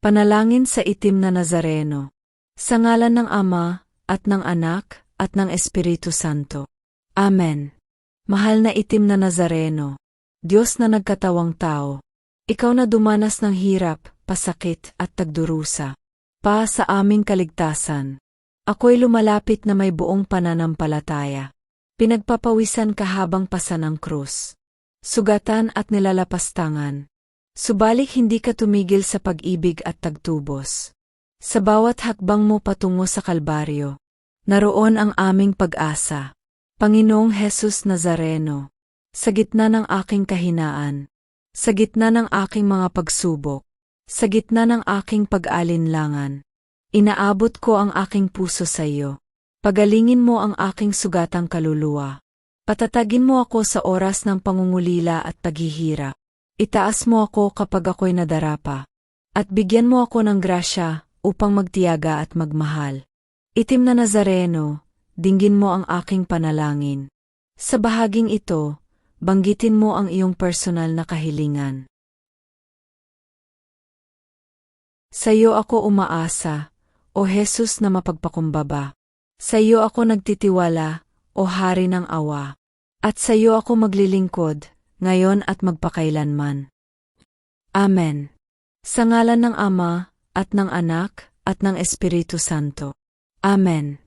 Panalangin sa itim na Nazareno. Sa ngalan ng Ama, at ng Anak, at ng Espiritu Santo. Amen. Mahal na itim na Nazareno, Diyos na nagkatawang tao, ikaw na dumanas ng hirap, pasakit, at tagdurusa. Pa sa aming kaligtasan. Ako'y lumalapit na may buong pananampalataya. Pinagpapawisan ka habang pasan ang krus. Sugatan at nilalapastangan. Subalik hindi ka tumigil sa pag-ibig at tagtubos. Sa bawat hakbang mo patungo sa Kalbaryo, naroon ang aming pag-asa. Panginoong Hesus Nazareno, sa gitna ng aking kahinaan, sa gitna ng aking mga pagsubok, sa gitna ng aking pag-alinlangan, inaabot ko ang aking puso sa iyo. Pagalingin mo ang aking sugatang kaluluwa. Patatagin mo ako sa oras ng pangungulila at paghihirap. Itaas mo ako kapag ako'y nadarapa. At bigyan mo ako ng grasya upang magtiyaga at magmahal. Itim na Nazareno, dinggin mo ang aking panalangin. Sa bahaging ito, banggitin mo ang iyong personal na kahilingan. Sa iyo ako umaasa, O Jesus na mapagpakumbaba. Sa iyo ako nagtitiwala, O Hari ng Awa. At sa iyo ako maglilingkod, ngayon at magpakailanman. Amen. Sa ngalan ng Ama, at ng Anak, at ng Espiritu Santo. Amen.